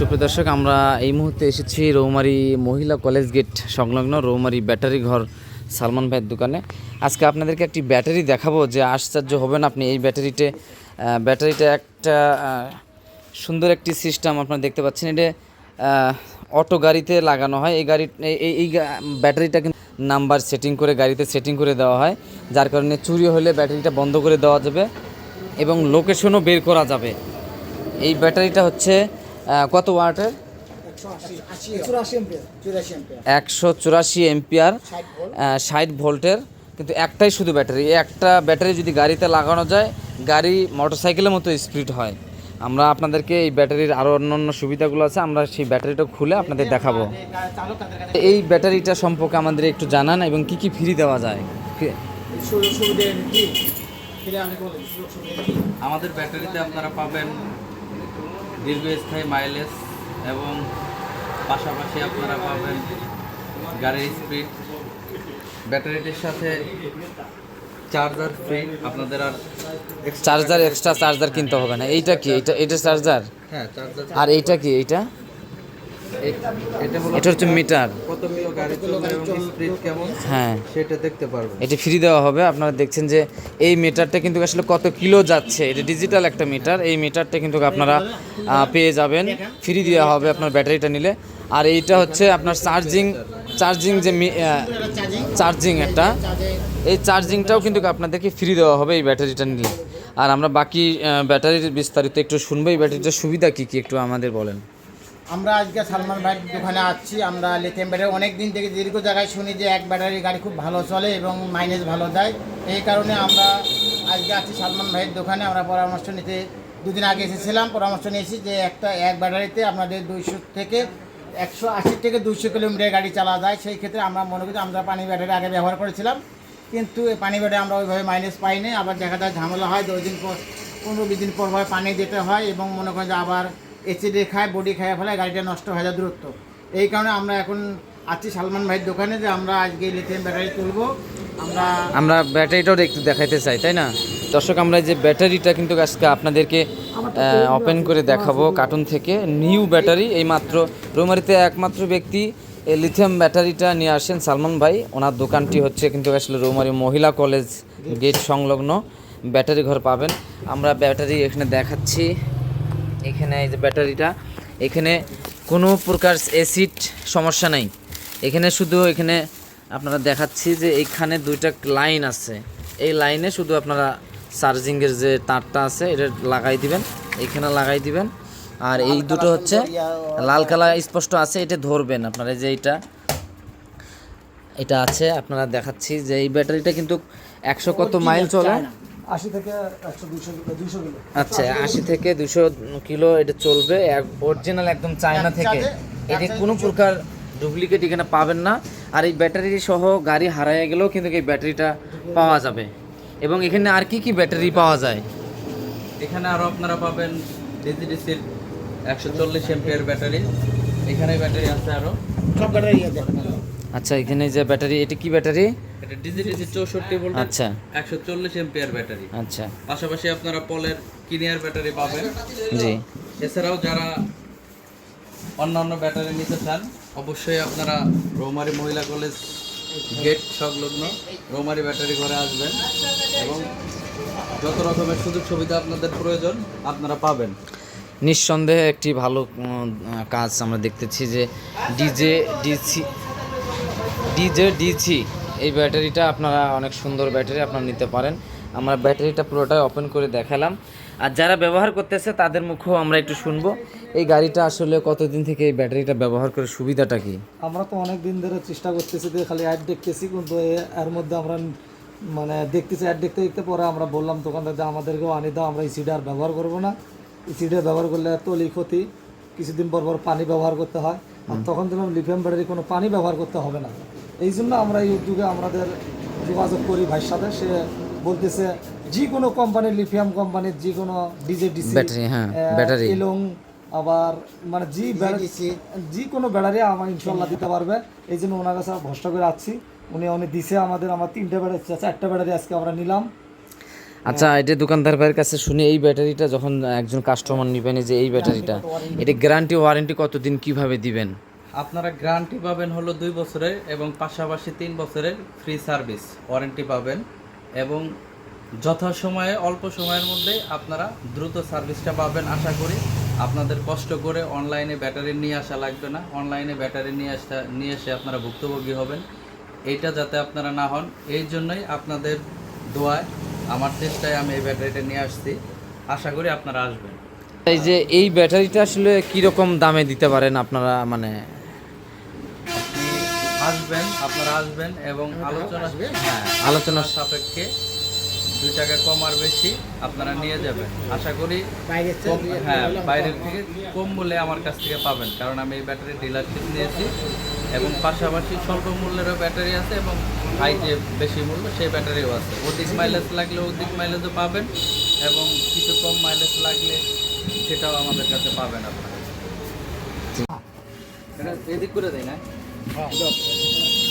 সুপ্রিয় দর্শক আমরা এই মুহূর্তে এসেছি রৌমারি মহিলা কলেজ গেট সংলগ্ন রৌমারি ব্যাটারি ঘর সালমান ভাইয়ের দোকানে। আজকে আপনাদেরকে একটি ব্যাটারি দেখাবো, যে আশ্চর্য হবেন আপনি। এই ব্যাটারিতে ব্যাটারিটা একটা সুন্দর একটি সিস্টেম আপনারা দেখতে পাচ্ছেন। এটা অটো গাড়িতে লাগানো হয়। এই গাড়ি, এই- এই ব্যাটারিটা কিন্তু নাম্বার সেটিং করে, গাড়িতে সেটিং করে দেওয়া হয়, যার কারণে চুরি হলে ব্যাটারিটা বন্ধ করে দেওয়া যাবে এবং লোকেশনও বের করা যাবে। এই ব্যাটারিটা হচ্ছে কত ওয়াটের? একশো চুরাশি এম্পিয়ার ষাট ভোল্টের, কিন্তু একটাই শুধু ব্যাটারি। একটা ব্যাটারি যদি গাড়িতে লাগানো যায়, গাড়ি মোটরসাইকেলের মতো স্পিড হয়। আমরা আপনাদেরকে এই ব্যাটারির আরও অন্যান্য সুবিধাগুলো আছে, আমরা সেই ব্যাটারিটা খুলে আপনাদের দেখাবো। এই ব্যাটারিটা সম্পর্কে আমাদের একটু জানান এবং কি কি ফ্রি দেওয়া যায়। আমাদের ব্যাটারিতে আপনারা পাবেন দীর্ঘস্থায়ী মাইলেজ এবং পাশাপাশি আপনারা পাবেন গাড়ির স্পিড ব্যাটারিটির সাথে চার্জার ফ্রি আপনাদের আর চার্জার এক্সট্রা চার্জার কিনতে হবে না। এইটা কি? এটা এটা চার্জার হ্যাঁ চার্জার আর এইটা কি? এইটা? এটা হচ্ছে মিটার। হ্যাঁ। সেটা দেখতে পারবেন। এটি ফ্রি দেওয়া হবে। আপনারা দেখছেন যে এই মিটারটা কিন্তু আসলে কত কিলো যাচ্ছে। এটা ডিজিটাল একটা মিটার। এই মিটারটা কিন্তু আপনারা পেয়ে যাবেন। ফ্রি দেওয়া হবে আপনার ব্যাটারিটা নিলে। আর এইটা হচ্ছে আপনার চার্জিং চার্জিং যে চার্জিং একটা এই চার্জিংটাও কিন্তু আপনাদেরকে ফ্রি দেওয়া হবে এই ব্যাটারিটা নিলে। আর আমরা বাকি ব্যাটারির বিস্তারিত একটু শুনব। এই ব্যাটারিটার সুবিধা কী কী একটু আমাদের বলেন। আমরা আজকে সালমান ভাইয়ের দোকানে আসছি আমরা লিথিয়াম ব্যাটারি অনেক দিন থেকে দীর্ঘ জায়গায় শুনি যে এক ব্যাটারি গাড়ি খুব ভালো চলে এবং মাইলেজ ভালো দেয়। এই কারণে আমরা আজকে আছি সালমান ভাইয়ের দোকানে, আমরা পরামর্শ নিতে দুদিন আগে এসেছিলাম, পরামর্শ নিয়েছি যে একটা এক ব্যাটারিতে আপনাদের দুইশো থেকে একশো আশি থেকে দুইশো কিলোমিটার গাড়ি চালা যায়। সেই ক্ষেত্রে আমরা মনে করি আমরা পানি ব্যাটারি আগে ব্যবহার করেছিলাম, কিন্তু এই পানি ব্যাটারি আমরা ওইভাবে মাইলেজ পাইনি। আবার দেখা যায় ঝামেলা হয় দুই দিন পর, পনেরো দিন পর পর পানি দিতে হয় এবং মনে করেন যে আবার এসিডি খায় বডি খায় ফেলে গাড়িটা নষ্ট হয়ে যায় দূরত্ব। এই কারণে আমরা এখন আছি সালমান ভাইয়ের দোকানে যে আমরা আজকে লিথিয়াম ব্যাটারি তুলবো। আমরা আমরা ব্যাটারিটাও একটু দেখাইতে চাই তাই না? দর্শক আমরা যে ব্যাটারিটা কিন্তু আজকে আপনাদেরকে ওপেন করে দেখাবো কার্টুন থেকে। নিউ ব্যাটারি এই মাত্র রৌমারিতে একমাত্র ব্যক্তি এই লিথিয়াম ব্যাটারিটা নিয়ে আসেন সালমান ভাই। ওনার দোকানটি হচ্ছে কিন্তু আসলে রৌমারি মহিলা কলেজ গেট সংলগ্ন। ব্যাটারি ঘর পাবেন। আমরা ব্যাটারি এখানে দেখাচ্ছি। এখানে এই যে ব্যাটারিটা এখানে কোনো প্রকার অ্যাসিড সমস্যা নাই। এখানে শুধু এখানে আপনারা দেখাচ্ছি যে এইখানে দুইটা লাইন আছে। এই লাইনে শুধু আপনারা চার্জিংয়ের যে তারটা আছে এটা লাগাই দিবেন এখানে লাগাই দিবেন। আর এই দুটো হচ্ছে লাল কালার স্পষ্ট আছে এটা ধরবেন আপনারা যে এইটা এটা আছে আপনারা দেখাচ্ছি যে এই ব্যাটারিটা কিন্তু একশো কত মাইল চলে। আচ্ছা আশি থেকে দুশো কিলো এটা চলবে। অরিজিনাল একদম চায়না থেকে। এটি কোনো প্রকার ডুপ্লিকেট এখানে পাবেন না। আর এই ব্যাটারি সহ গাড়ি হারায় গেলেও কিন্তু এই ব্যাটারিটা পাওয়া যাবে। এবং এখানে আর কি কি ব্যাটারি পাওয়া যায়? এখানে আরও আপনারা পাবেন ডিজিডিসির একশো চল্লিশ এমপিয়ার ব্যাটারি। এখানে ব্যাটারি আছে আরও সব ব্যাটারি আচ্ছা এখানে যে ব্যাটারি এটি কি ব্যাটারি? এটা ডিজিডিসি চৌষট্টি ভোল্ট আচ্ছা। একশো চল্লিশ এমপিয়ার ব্যাটারি আচ্ছা। পাশাপাশি আপনারা পলের কিনিয়ার ব্যাটারি পাবেন। জি। এছাড়াও যারা অন্যান্য ব্যাটারি নিতে চান অবশ্যই আপনারা রৌমারি মহিলা কলেজ গেট সংলগ্ন রৌমারি ব্যাটারি ঘরে আসবেন এবং যত রকমের সুযোগ সুবিধা আপনাদের প্রয়োজন আপনারা পাবেন। নিঃসন্দেহে একটি ভালো কাজ আমরা দেখতেছি যে ডিজে ডিসি ডিজে ডিসি এই ব্যাটারিটা আপনারা অনেক সুন্দর ব্যাটারি আপনারা নিতে পারেন। আমরা ব্যাটারিটা পুরোটাই ওপেন করে দেখালাম। আর যারা ব্যবহার করতেছে তাদের মুখেও আমরা একটু শুনব। এই গাড়িটা আসলে কতদিন থেকে এই ব্যাটারিটা ব্যবহার করে সুবিধাটা কি? আমরা তো অনেক দিন ধরে চেষ্টা করতেছি যে খালি অ্যাড দেখতেছি কিন্তু এ- এর মধ্যে আমরা মানে দেখতেছি অ্যাড দেখতে দেখতে পরে আমরা বললাম দোকানদার যে আমাদেরকেও আনি দাও আমরা ইসিডি আর ব্যবহার করব না। ইসিডি ব্যবহার করলে তলি ক্ষতি। কিছুদিন পর পর পানি ব্যবহার করতে হয়। আর তখন দিলাম লিথিয়াম ব্যাটারি কোনো পানি ব্যবহার করতে হবে না। এই জন্য আমরা এই উদ্যোগে আমাদের যোগাযোগ করি ভাইয়ের সাথে। সে বলতেছে যে কোনো কোম্পানির লিথিয়াম কোম্পানির যে কোনো ডিজে ডিসি ব্যাটারি হ্যাঁ ব্যাটারি এবং আবার মানে জি যে কোনো ব্যাটারি আমার ইনশাল্লাহ দিতে পারবে। এই জন্য ওনার কাছে ভরসা করে আসছি উনি উনি দিছে আমাদের আমার তিনটে ব্যাটারি চারটা ব্যাটারি আজকে আমরা নিলাম। আচ্ছা এটা দোকানদার ভাইয়ের কাছে শুনে এই ব্যাটারিটা যখন একজন কাস্টমার নেবেন এই যে এই ব্যাটারিটা এটা গ্যারান্টি ওয়ারেন্টি কতদিন কীভাবে দিবেন? আপনারা গ্যারান্টি পাবেন হলো দুই বছরের এবং পাশাপাশি তিন বছরের ফ্রি সার্ভিস, ওয়ারেন্টি পাবেন এবং যথাসময়ে, অল্প সময়ের মধ্যে আপনারা দ্রুত সার্ভিসটা পাবেন আশা করি। আপনাদের কষ্ট করে অনলাইনে ব্যাটারি নিয়ে আসা লাগবে না। অনলাইনে ব্যাটারি নিয়ে আসা, নিয়ে এসে আপনারা ভুক্তভোগী হবেন। এইটা যাতে আপনারা না হন, এই জন্যই আপনাদের দোয়ায়, আমার চেষ্টায় আমি এই ব্যাটারিটা নিয়ে আসছি। আশা করি আপনারা আসবেন। এই যে এই ব্যাটারিটা আসলে কীরকম দামে দিতে পারেন আপনারা? মানে আসবেন আপনারা আসবেন এবং আলোচনা হ্যাঁ আলোচনার সাপেক্ষে দুই টাকা কম আর বেশি আপনারা নিয়ে যাবেন। আশা করি হ্যাঁ বাইরের থেকে কম মূল্যে আমার কাছ থেকে পাবেন কারণ আমি এই ব্যাটারি ডিলারশিপ নিয়েছি এবং পাশাপাশি স্বল্প মূল্যেরও ব্যাটারি আছে এবং হাই যে বেশি মূল্য সেই ব্যাটারিও আছে। অধিক মাইলেজ লাগলে অধিক মাইলেজও পাবেন এবং কিছু কম মাইলেজ লাগলে সেটাও আমাদের কাছে পাবেন আপনারা। এদিক করে দেয় না? 啊要